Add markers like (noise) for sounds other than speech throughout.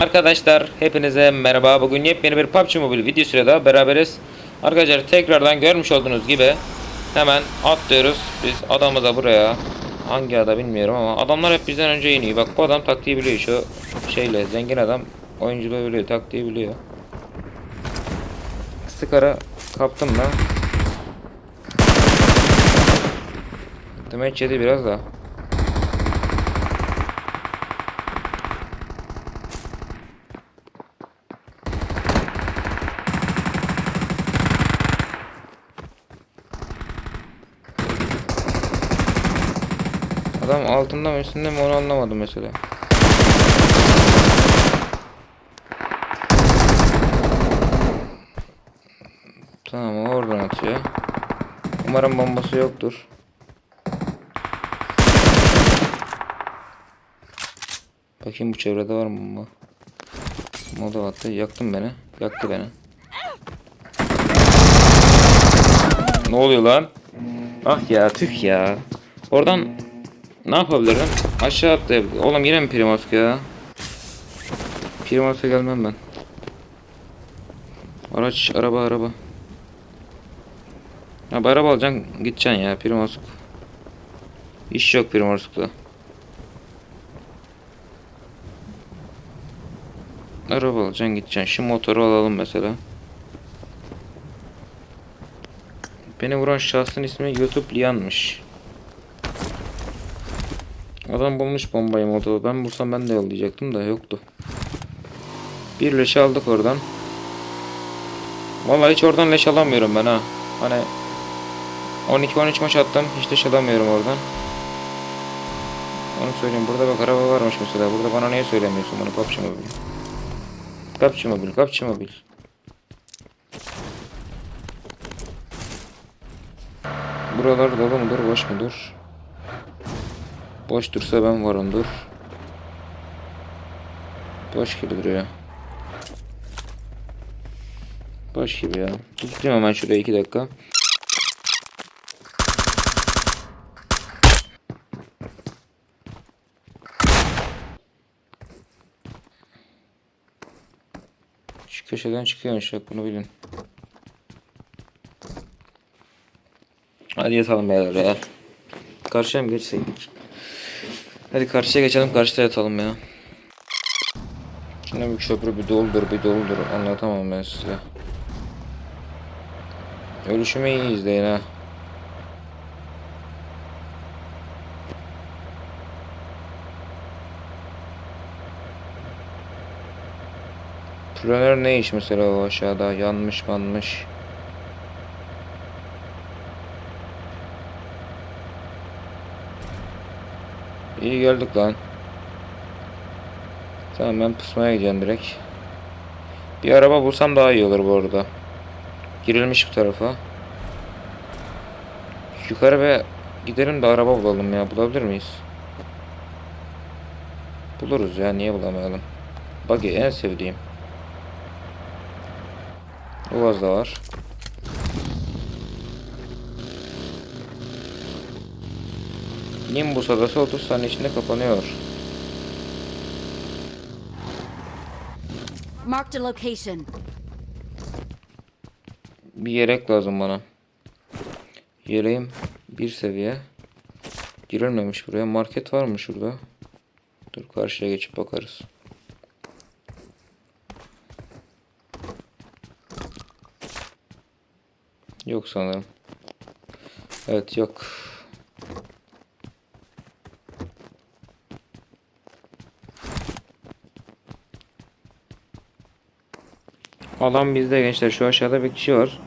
Arkadaşlar hepinize merhaba. Bugün yepyeni bir PUBG Mobile videosuyla daha beraberiz. Arkadaşlar tekrardan görmüş olduğunuz gibi hemen atlıyoruz. Biz adamı buraya hangi ada bilmiyorum ama adamlar hep bizden önce iniyor. Bak bu adam taktiği biliyor şu şeyle zengin adam oyunculuğu biliyor taktiği biliyor. Skara kaptım da. Demek yedi biraz da. Adam altında mı üstünde mi onu anlamadım mesela. Tamam oradan atıyor. Umarım bombası yoktur. Bakayım bu çevrede var mı bomba? Moda attı. Yaktın beni. Yaktı beni. Ne oluyor lan? Ah ya tüh ya. Oradan ne yapabilirim? Aşağı atlayabilirim. Oğlum yine mi Primosk ya? Primosk'a gelmem ben. Araç, araba, araba. Abi araba alacaksın, gideceksin ya Primosk. İş yok Primosk'ta. Araba alacaksın, gideceksin. Şu motoru alalım mesela. Beni vuran şahsın ismi YouTube Lian'mış. Adam bulmuş bombayı motoru. Ben bulsam ben de yollayacaktım da yoktu. Bir leş aldık oradan. Vallahi hiç oradan leş alamıyorum ben ha. Hani 12-13 maç attım. Hiç leş alamıyorum oradan. Onu söyleyeyim. Burada bak araba varmış mesela. Burada bana niye söylemiyorsun bunu? PUBG Mobile. PUBG Mobile. PUBG Mobile. Buralar dolu mudur? Boş mudur? Boş dursa ben varımdır. Boş gibi duruyor. Boş gibi ya. Gittim hemen şuraya iki dakika. Şu köşeden çıkıyormuş bak bunu bilin. Hadi yatalım beyler ya. Karşıya mı geçseydik? Hadi karşıya geçelim karşıda yatalım ya. Şimdi bu köprü bir doldur bir doldur anlatamam ben size. Ölüşümü iyi izleyin ha. Planör ne iş mesela o aşağıda yanmış manmış. İyi geldik lan. Tamam ben pusmaya gidiyorum direkt. Bir araba bulsam daha iyi olur bu arada. Girilmiş bu tarafa. Yukarı ve gidelim de araba bulalım ya. Bulabilir miyiz? Buluruz ya. Niye bulamayalım? Buggy en sevdiğim. Uvaz da var. Nimbus adası 30 saniye içinde kapanıyor. Marked a location. Bir yelek lazım bana. Yeleğim bir seviye. Girilmemiş buraya. Market var mı şurada? Dur karşıya geçip bakarız. Yok sanırım. Evet yok. Alan bizde gençler. Şu aşağıda bir kişi var.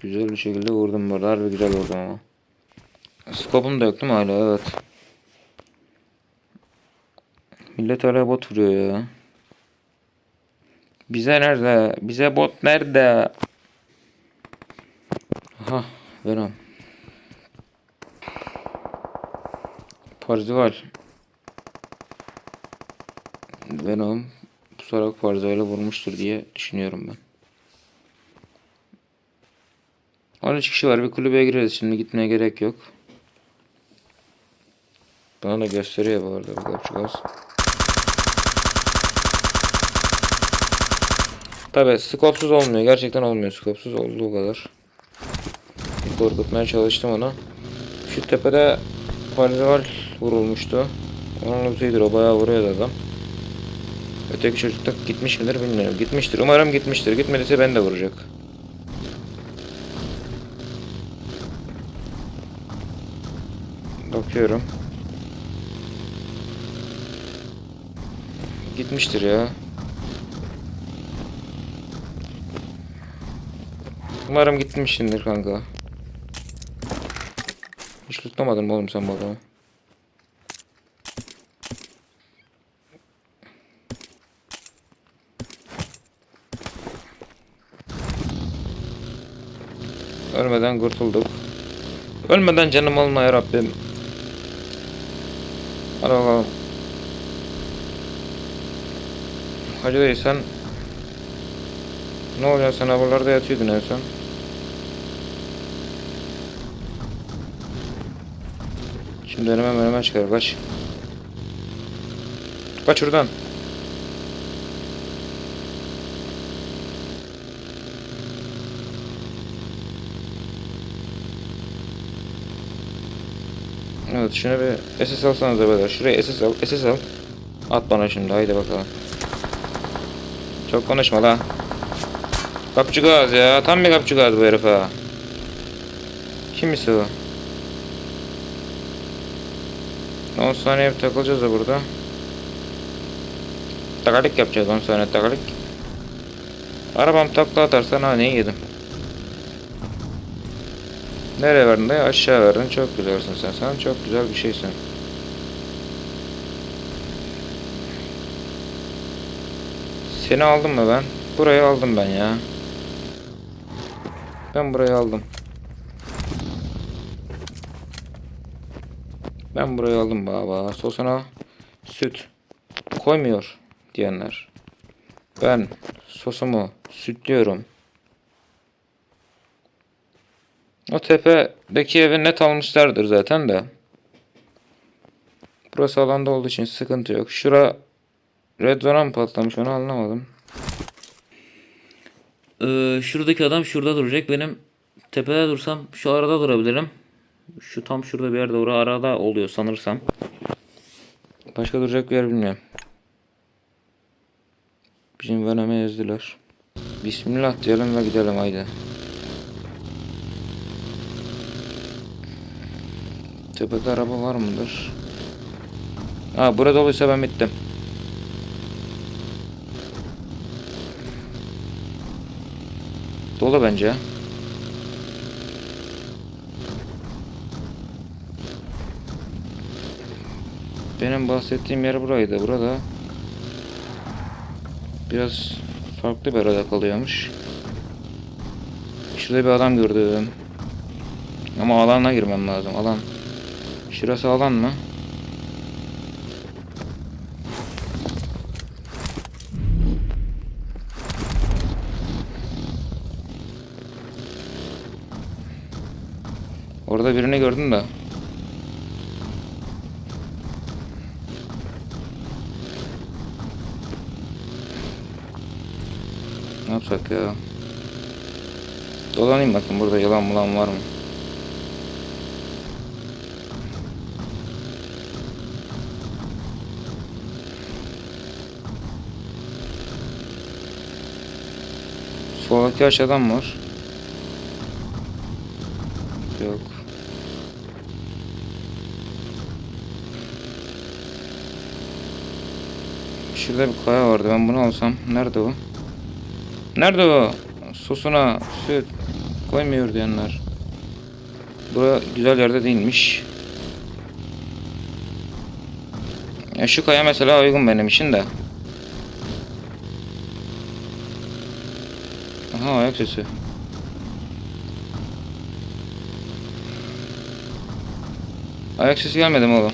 Güzel bir şekilde vurdum burada. Harbi güzel vurdum ama. Skopum da yok değil mi hala? Evet. Millet hala bot vuruyor ya. Bize nerede? Bize bot nerede? Aha. Venom. Parzival. Venom pusarak Farza'yla vurmuştur diye düşünüyorum ben. 13 kişi var. Bir kulübeye gireriz. Şimdi gitmeye gerek yok. Bana da gösteriyor bu arada bu kapçıkaz. Tabi skopsuz olmuyor. Gerçekten olmuyor. Skopsuz olduğu kadar. Korkutmaya çalıştım onu. Şu tepede Parzival vurulmuştu. Onun lootuydur. O bayağı vuruyordu adam. Öteki çocuk da gitmiş midir bilmiyorum. Gitmiştir. Umarım gitmiştir. Gitmediyse beni de vuracak. Bakıyorum. Gitmiştir ya. Umarım gitmişsindir kanka. Hiç tutlamadın mı oğlum sen adamı? Ölmeden kurtulduk. Ölmeden canım olma ya Rabbim. Hadi bakalım. Hacı dayı sen ne oluyor sen buralarda yatıyordun en son. Şimdi önüme önüme çıkar kaç. Kaç şuradan. Evet şunu bir SS alsanız da beyler. Şuraya SS al. SS al. At bana şimdi haydi bakalım. Çok konuşma la. Kapçı gaz ya. Tam bir kapçı gaz bu herif ha. Kimisi o? 10 saniye bir takılacağız da burada. Takalik yapacağız 10 saniye takalik. Arabam takla atarsan ha neyi yedim. Nereye verdin dayı? Aşağı verdin. Çok güzelsin sen. Sen çok güzel bir şeysin. Seni aldım mı ben? Burayı aldım ben ya. Ben burayı aldım. Ben burayı aldım baba. Sosuna süt koymuyor diyenler. Ben sosumu sütlüyorum. O tepedeki evi net almışlardır zaten de. Burası alanda olduğu için sıkıntı yok. Şura red zone'a mı patlamış onu anlamadım. Ee, şuradaki adam şurada duracak. Benim tepede dursam şu arada durabilirim. Şu tam şurada bir yerde orada arada oluyor sanırsam. Başka duracak bir yer bilmiyorum. Bizim Venom'u ezdiler. Bismillah diyelim ve gidelim haydi. Tepede araba var mıdır? Ha burada olursa ben bittim. Dolu bence. Benim bahsettiğim yer buraydı. Burada biraz farklı bir arada kalıyormuş. Şurada bir adam gördüm. Ama alana girmem lazım. Alan. Şurası alan mı? Orada birini gördüm de. Ne yapsak ya? Dolanayım bakın burada yalan bulan var mı? Soldaki aşağıdan var? Yok. Şurada bir kaya vardı. Ben bunu alsam. Nerede o? Nerede o? Sosuna süt koymuyor diyenler. Bura güzel yerde değilmiş. Ya şu kaya mesela uygun benim için de. Aha ayak sesi. Ayak sesi gelmedi mi oğlum?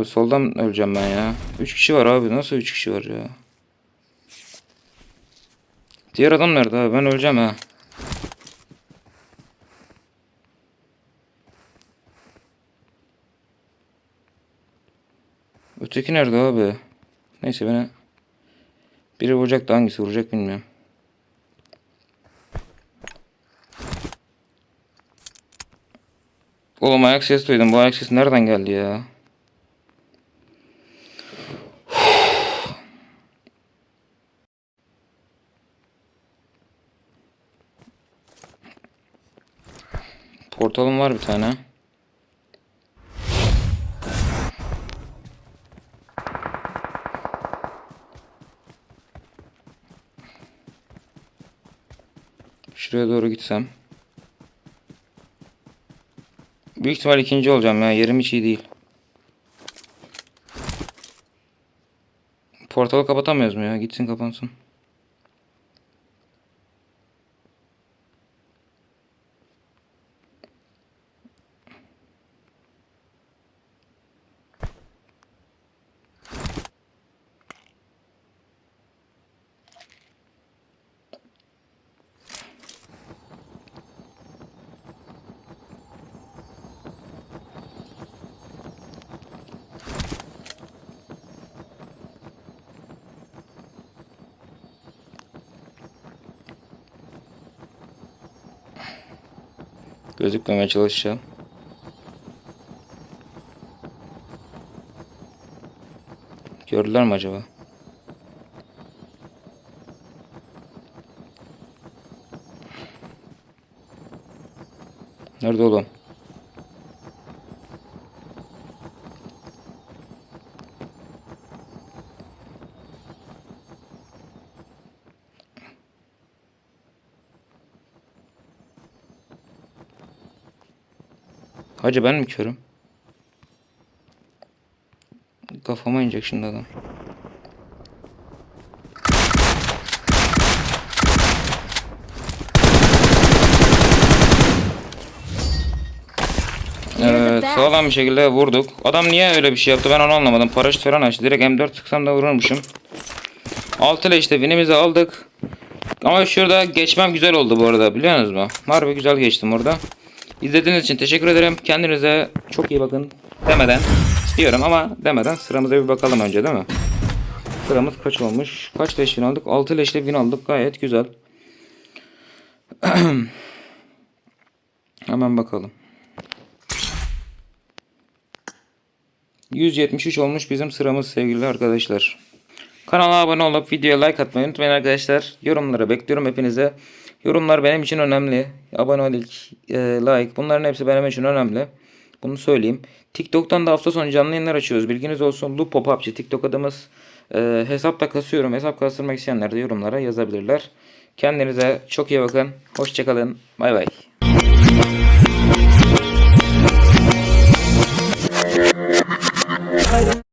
Abi soldan öleceğim ben ya. 3 kişi var abi. Nasıl 3 kişi var ya? Diğer adam nerede abi? Ben öleceğim ha. Öteki nerede abi? Neyse beni biri vuracak da hangisi vuracak bilmiyorum. Oğlum ayak sesi duydum. Bu ayak sesi nereden geldi ya? Portalım var bir tane. Şuraya doğru gitsem. Büyük ihtimal ikinci olacağım ya. Yerim hiç iyi değil. Portalı kapatamıyoruz mu ya? Gitsin kapansın. Gözükmemeye çalışacağım. Gördüler mi acaba? Nerede oğlum? Hacı ben mi körüm? Kafama inecek şimdi adam. Evet, sağlam bir şekilde vurduk. Adam niye öyle bir şey yaptı ben onu anlamadım. Paraşüt falan açtı. Direkt M4 sıksam da vururmuşum. 6 ile işte winimizi aldık. Ama şurada geçmem güzel oldu bu arada biliyor musunuz mu? Harbi güzel geçtim orada. İzlediğiniz için teşekkür ederim. Kendinize çok iyi bakın demeden diyorum ama demeden sıramıza bir bakalım önce değil mi? Sıramız kaç olmuş? Kaç leş win aldık? 6 leşle win aldık. Gayet güzel. (clears throat) Hemen bakalım. 173 olmuş bizim sıramız sevgili arkadaşlar. Kanala abone olup videoya like atmayı unutmayın arkadaşlar. Yorumlara bekliyorum hepinize. Yorumlar benim için önemli. Abonelik, e, like bunların hepsi benim için önemli. Bunu söyleyeyim. TikTok'tan da hafta sonu canlı yayınlar açıyoruz. Bilginiz olsun. Loop Pop-Up'çı TikTok adımız. E, hesap kasıyorum. Hesap kastırmak isteyenler de yorumlara yazabilirler. Kendinize çok iyi bakın. Hoşçakalın. Bay bay.